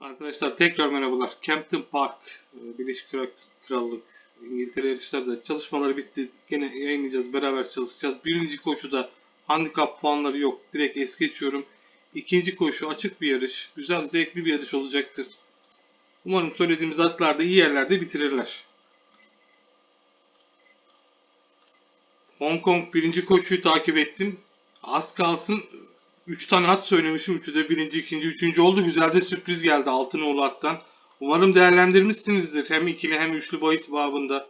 Arkadaşlar tekrar merhabalar. Campton Park, e, Birleşik Kral- Krallık, İngiltere yarışlarda çalışmaları bitti. Gene yayınlayacağız, beraber çalışacağız. Birinci koşuda handikap puanları yok. Direkt es geçiyorum. İkinci koşu açık bir yarış. Güzel, zevkli bir yarış olacaktır. Umarım söylediğimiz atlarda iyi yerlerde bitirirler. Hong Kong birinci koşuyu takip ettim. Az kalsın 3 tane at söylemişim. Üçü de birinci, ikinci, üçüncü oldu. Güzel de sürpriz geldi Altınoğlu attan. Umarım değerlendirmişsinizdir. Hem ikili hem üçlü bahis babında.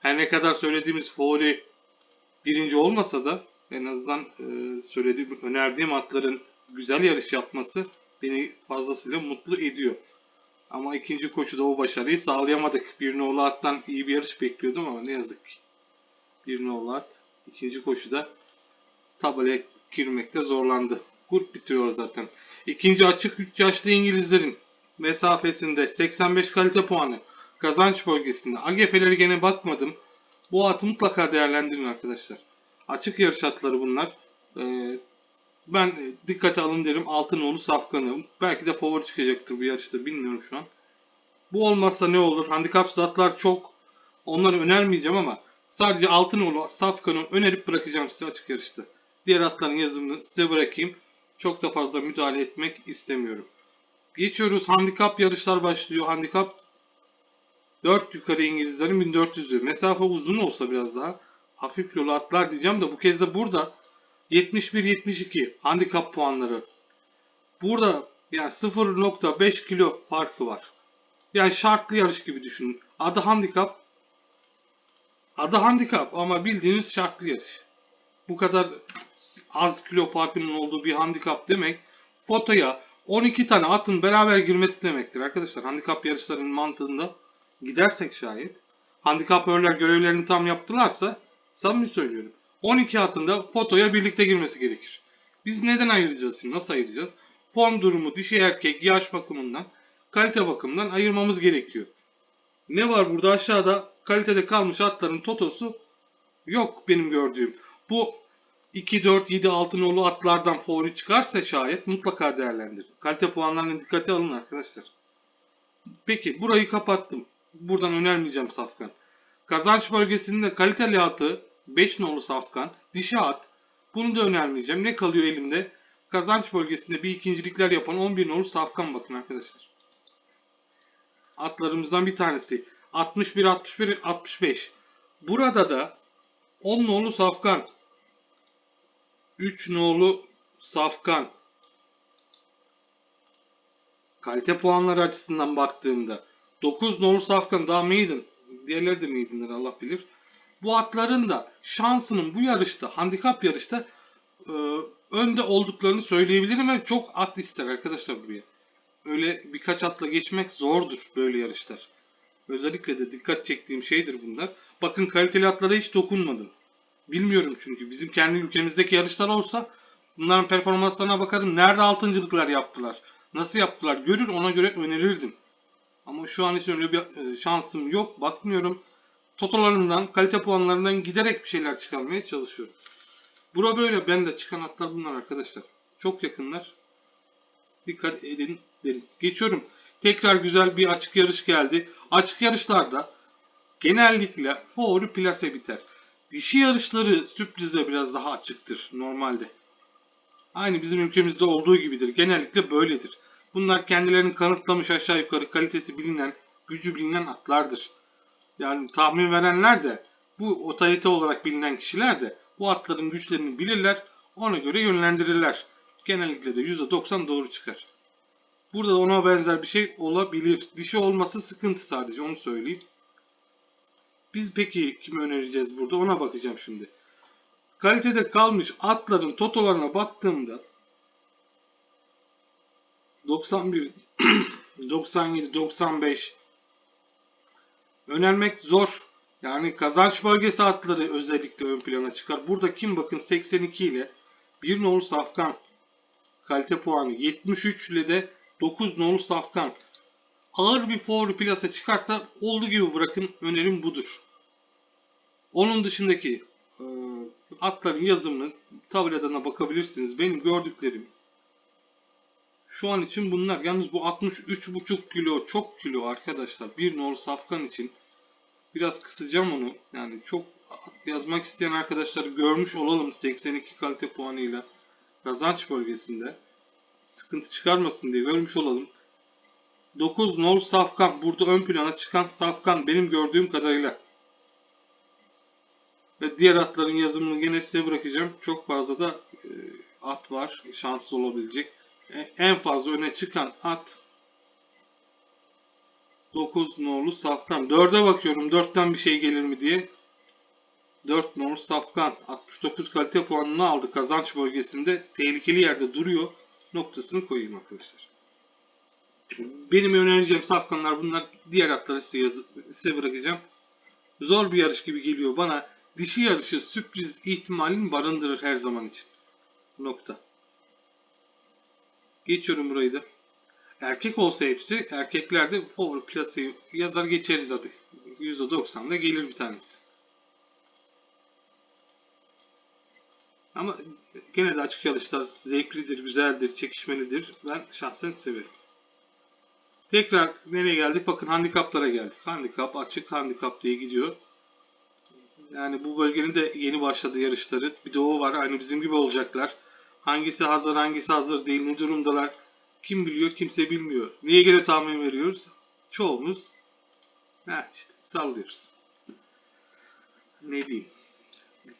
Her ne kadar söylediğimiz favori birinci olmasa da en azından e, söylediğim, önerdiğim atların güzel yarış yapması beni fazlasıyla mutlu ediyor. Ama ikinci koşuda o başarıyı sağlayamadık. Bir nolu attan iyi bir yarış bekliyordum ama ne yazık ki. Bir nolu at ikinci koşuda tabelaya girmekte zorlandı. Grup bitiyor zaten. İkinci açık 3 yaşlı İngilizlerin mesafesinde 85 kalite puanı kazanç bölgesinde. AGF'leri gene bakmadım. Bu atı mutlaka değerlendirin arkadaşlar. Açık yarış atları bunlar. Ee, ben dikkate alın derim Altınoğlu Safkan'ı. Belki de favori çıkacaktır bu yarışta bilmiyorum şu an. Bu olmazsa ne olur? Handikap atlar çok. Onları önermeyeceğim ama sadece Altınoğlu Safkan'ı önerip bırakacağım size açık yarışta. Diğer atların yazımını size bırakayım. Çok da fazla müdahale etmek istemiyorum. Geçiyoruz. Handikap yarışlar başlıyor. Handikap 4 yukarı İngilizlerin 1400'ü. Mesafe uzun olsa biraz daha hafif yolu atlar diyeceğim de bu kez de burada 71-72 handikap puanları. Burada yani 0.5 kilo farkı var. Yani şartlı yarış gibi düşünün. Adı handikap. Adı handikap ama bildiğiniz şartlı yarış. Bu kadar az kilo farkının olduğu bir handikap demek fotoya 12 tane atın beraber girmesi demektir arkadaşlar. Handikap yarışlarının mantığında gidersek şayet handikapörler görevlerini tam yaptılarsa samimi söylüyorum. 12 atın da fotoya birlikte girmesi gerekir. Biz neden ayıracağız şimdi? Nasıl ayıracağız? Form durumu, dişi erkek, yaş bakımından, kalite bakımından ayırmamız gerekiyor. Ne var burada aşağıda kalitede kalmış atların totosu yok benim gördüğüm. Bu 2, 4, 7, 6 nolu atlardan favori çıkarsa şayet mutlaka değerlendirin. Kalite puanlarını dikkate alın arkadaşlar. Peki burayı kapattım. Buradan önermeyeceğim Safkan. Kazanç bölgesinde kaliteli atı 5 nolu Safkan. Dişi at. Bunu da önermeyeceğim. Ne kalıyor elimde? Kazanç bölgesinde bir ikincilikler yapan 11 nolu Safkan bakın arkadaşlar. Atlarımızdan bir tanesi. 61, 61, 65. Burada da 10 nolu Safkan. 3 nolu Safkan. Kalite puanları açısından baktığımda 9 nolu Safkan daha maiden. Diğerleri de maidenler Allah bilir. Bu atların da şansının bu yarışta, handikap yarışta e, önde olduklarını söyleyebilirim ve çok at ister arkadaşlar buraya. Öyle birkaç atla geçmek zordur böyle yarışlar. Özellikle de dikkat çektiğim şeydir bunlar. Bakın kaliteli atlara hiç dokunmadım. Bilmiyorum çünkü. Bizim kendi ülkemizdeki yarışlar olsa bunların performanslarına bakarım. Nerede altıncılıklar yaptılar? Nasıl yaptılar? Görür ona göre önerirdim. Ama şu an hiç öyle bir e, şansım yok. Bakmıyorum. Totolarından, kalite puanlarından giderek bir şeyler çıkarmaya çalışıyorum. Bura böyle. Ben de çıkan atlar bunlar arkadaşlar. Çok yakınlar. Dikkat edin derim. Geçiyorum. Tekrar güzel bir açık yarış geldi. Açık yarışlarda genellikle favori plase biter. Dişi yarışları sürprize biraz daha açıktır normalde. Aynı bizim ülkemizde olduğu gibidir. Genellikle böyledir. Bunlar kendilerini kanıtlamış aşağı yukarı kalitesi bilinen, gücü bilinen atlardır. Yani tahmin verenler de bu otorite olarak bilinen kişiler de bu atların güçlerini bilirler, ona göre yönlendirirler. Genellikle de %90 doğru çıkar. Burada da ona benzer bir şey olabilir. Dişi olması sıkıntı sadece onu söyleyeyim. Biz peki kimi önereceğiz burada ona bakacağım şimdi. Kalitede kalmış atların totolarına baktığımda 91, 97, 95 önermek zor. Yani kazanç bölgesi atları özellikle ön plana çıkar. Burada kim bakın 82 ile 1 nolu safkan kalite puanı 73 ile de 9 nolu safkan ağır bir favori plasa çıkarsa olduğu gibi bırakın önerim budur. Onun dışındaki e, atların yazımını tabeladan bakabilirsiniz. Benim gördüklerim Şu an için bunlar. Yalnız bu 63,5 kilo çok kilo arkadaşlar. Bir nol safkan için. Biraz kısacağım onu. Yani çok yazmak isteyen arkadaşlar görmüş olalım 82 kalite puanıyla kazanç bölgesinde. Sıkıntı çıkarmasın diye görmüş olalım. 9 nol safkan. Burada ön plana çıkan safkan benim gördüğüm kadarıyla. Ve diğer atların yazımını gene size bırakacağım. Çok fazla da e, at var. Şanslı olabilecek. E, en fazla öne çıkan at 9 nolu safkan. 4'e bakıyorum. 4'ten bir şey gelir mi diye. 4 nolu safkan. 69 kalite puanını aldı kazanç bölgesinde. Tehlikeli yerde duruyor. Noktasını koyayım arkadaşlar. Benim önereceğim safkanlar bunlar. Diğer atları size, yazı- size bırakacağım. Zor bir yarış gibi geliyor bana. Dişi yarışı sürpriz ihtimalini barındırır her zaman için. Nokta. Geçiyorum burayı da. Erkek olsa hepsi, erkeklerde forward plase'yi yazar geçeriz hadi. %90'da gelir bir tanesi. Ama gene de açık yarışlar zevklidir, güzeldir, çekişmelidir. Ben şahsen severim. Tekrar nereye geldik? Bakın handikaplara geldik. Handikap, açık handikap diye gidiyor. Yani bu bölgenin de yeni başladı yarışları. Bir de o var. Aynı bizim gibi olacaklar. Hangisi hazır, hangisi hazır değil, ne durumdalar. Kim biliyor, kimse bilmiyor. Niye göre tahmin veriyoruz? Çoğumuz ha işte sallıyoruz. Ne diyeyim?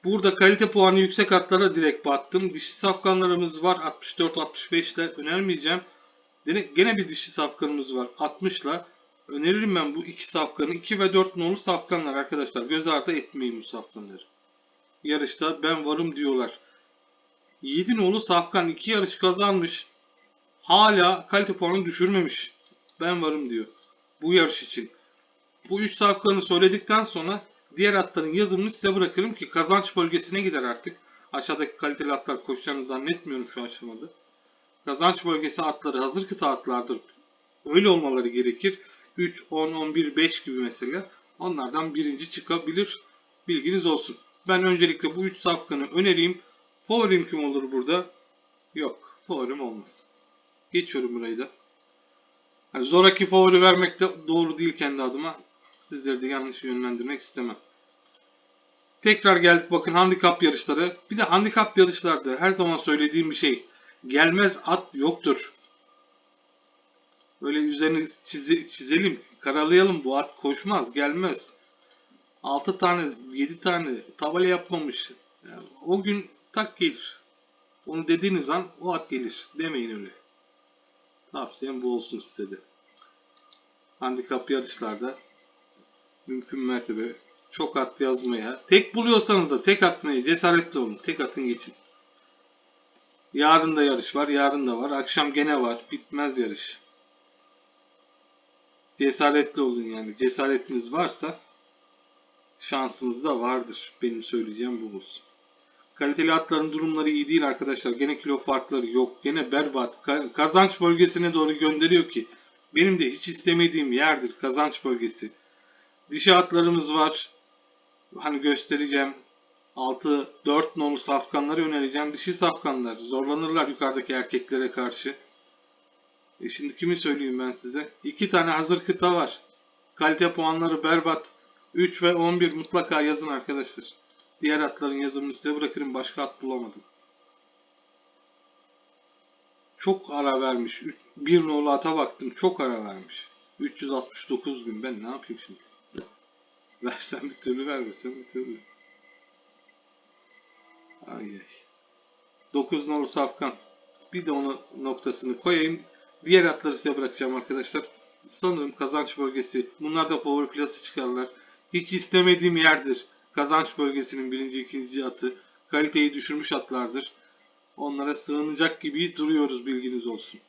Burada kalite puanı yüksek atlara direkt baktım. Dişi safkanlarımız var 64-65 ile önermeyeceğim. Gene, bir dişi safkanımız var 60 ile. Öneririm ben bu iki safkanı. 2 ve 4 nolu safkanlar arkadaşlar. Göz ardı etmeyin bu safkanları. Yarışta ben varım diyorlar. 7 nolu safkan 2 yarış kazanmış. Hala kalite puanını düşürmemiş. Ben varım diyor. Bu yarış için. Bu 3 safkanı söyledikten sonra diğer atların yazımını size bırakırım ki kazanç bölgesine gider artık. Aşağıdaki kaliteli atlar koşacağını zannetmiyorum şu aşamada. Kazanç bölgesi atları hazır kıta atlardır. Öyle olmaları gerekir. 3, 10, 11, 5 gibi mesela. Onlardan birinci çıkabilir. Bilginiz olsun. Ben öncelikle bu 3 safkanı önereyim. Favorim kim olur burada? Yok. Favorim olmaz. Geçiyorum burayı da. Yani zoraki favori vermek de doğru değil kendi adıma. Sizleri de yanlış yönlendirmek istemem. Tekrar geldik bakın handikap yarışları. Bir de handikap yarışlarda her zaman söylediğim bir şey. Gelmez at yoktur. Böyle üzerine çize- çizelim, karalayalım bu at koşmaz, gelmez. 6 tane, 7 tane tabela yapmamış. Yani o gün tak gelir. Onu dediğiniz an o at gelir. Demeyin öyle. Tavsiyem bu olsun size de. Handikap yarışlarda mümkün mertebe çok at yazmaya, tek buluyorsanız da tek atmaya cesaretli olun. Tek atın geçin. Yarın da yarış var, yarın da var. Akşam gene var. Bitmez yarış. Cesaretli olun yani. Cesaretiniz varsa şansınız da vardır. Benim söyleyeceğim bu olsun. Kaliteli atların durumları iyi değil arkadaşlar. Gene kilo farkları yok. Gene berbat. Ka- kazanç bölgesine doğru gönderiyor ki. Benim de hiç istemediğim yerdir kazanç bölgesi. Dişi atlarımız var. Hani göstereceğim. 6 4 nolu safkanları önereceğim. Dişi safkanlar zorlanırlar yukarıdaki erkeklere karşı. E şimdi kimi söyleyeyim ben size? 2 tane hazır kıta var. Kalite puanları berbat. 3 ve 11 mutlaka yazın arkadaşlar. Diğer atların yazımını size bırakırım. Başka at bulamadım. Çok ara vermiş. Üç- Bir nolu ata baktım. Çok ara vermiş. 369 gün. Ben ne yapayım şimdi? Versen bir türlü vermesen bir türlü. Ay ay. 9 nolu safkan. Bir de onu noktasını koyayım. Diğer atları size bırakacağım arkadaşlar. Sanırım kazanç bölgesi. Bunlar da favori plası çıkarlar. Hiç istemediğim yerdir. Kazanç bölgesinin birinci ikinci atı. Kaliteyi düşürmüş atlardır. Onlara sığınacak gibi duruyoruz bilginiz olsun.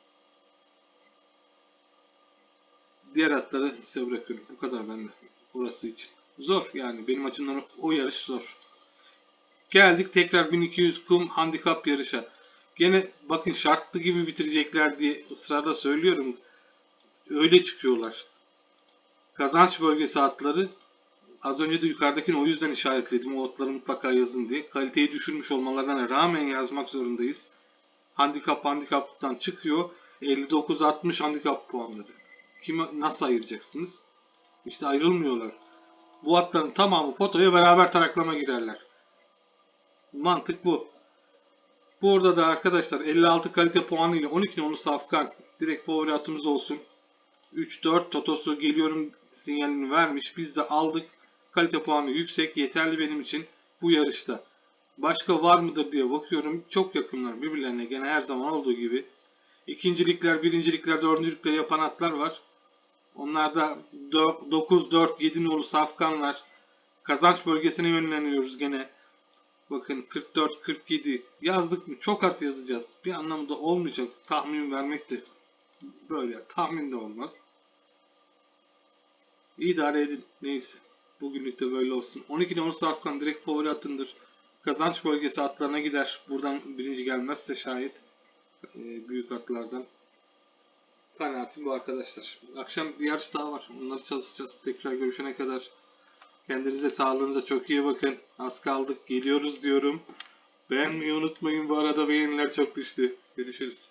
Diğer atları size bırakıyorum. Bu kadar bende. Orası için. Zor yani benim açımdan o yarış zor. Geldik tekrar 1200 kum handikap yarışa. Gene bakın şartlı gibi bitirecekler diye ısrarla söylüyorum. Öyle çıkıyorlar. Kazanç bölgesi atları az önce de yukarıdakini o yüzden işaretledim. O atları mutlaka yazın diye. Kaliteyi düşürmüş olmalarına rağmen yazmak zorundayız. Handikap handikaptan çıkıyor. 59-60 handikap puanları. Kime nasıl ayıracaksınız? İşte ayrılmıyorlar. Bu atların tamamı fotoya beraber taraklama girerler. Mantık bu. Burada da arkadaşlar 56 kalite puanı ile 12 nolu safkan direkt favori atımız olsun. 3-4 Totosu geliyorum sinyalini vermiş. Biz de aldık. Kalite puanı yüksek. Yeterli benim için bu yarışta. Başka var mıdır diye bakıyorum. Çok yakınlar birbirlerine gene her zaman olduğu gibi. İkincilikler, birincilikler, dördüncülükler yapan atlar var. Onlarda 9, 4, 7 nolu safkanlar. Kazanç bölgesine yönleniyoruz gene. Bakın 44, 47 yazdık mı çok at yazacağız. Bir anlamı da olmayacak. Tahmin vermek de böyle tahmin de olmaz. İdare edin. Neyse. Bugünlük de böyle olsun. 12 numaralı Safkan direkt favori atındır. Kazanç bölgesi atlarına gider. Buradan birinci gelmezse şayet e, büyük atlardan. Kanaatim bu arkadaşlar. Akşam bir yarış daha var. Onları çalışacağız. Tekrar görüşene kadar kendinize sağlığınıza çok iyi bakın. Az kaldık. Geliyoruz diyorum. Beğenmeyi unutmayın. Bu arada beğeniler çok düştü. Görüşürüz.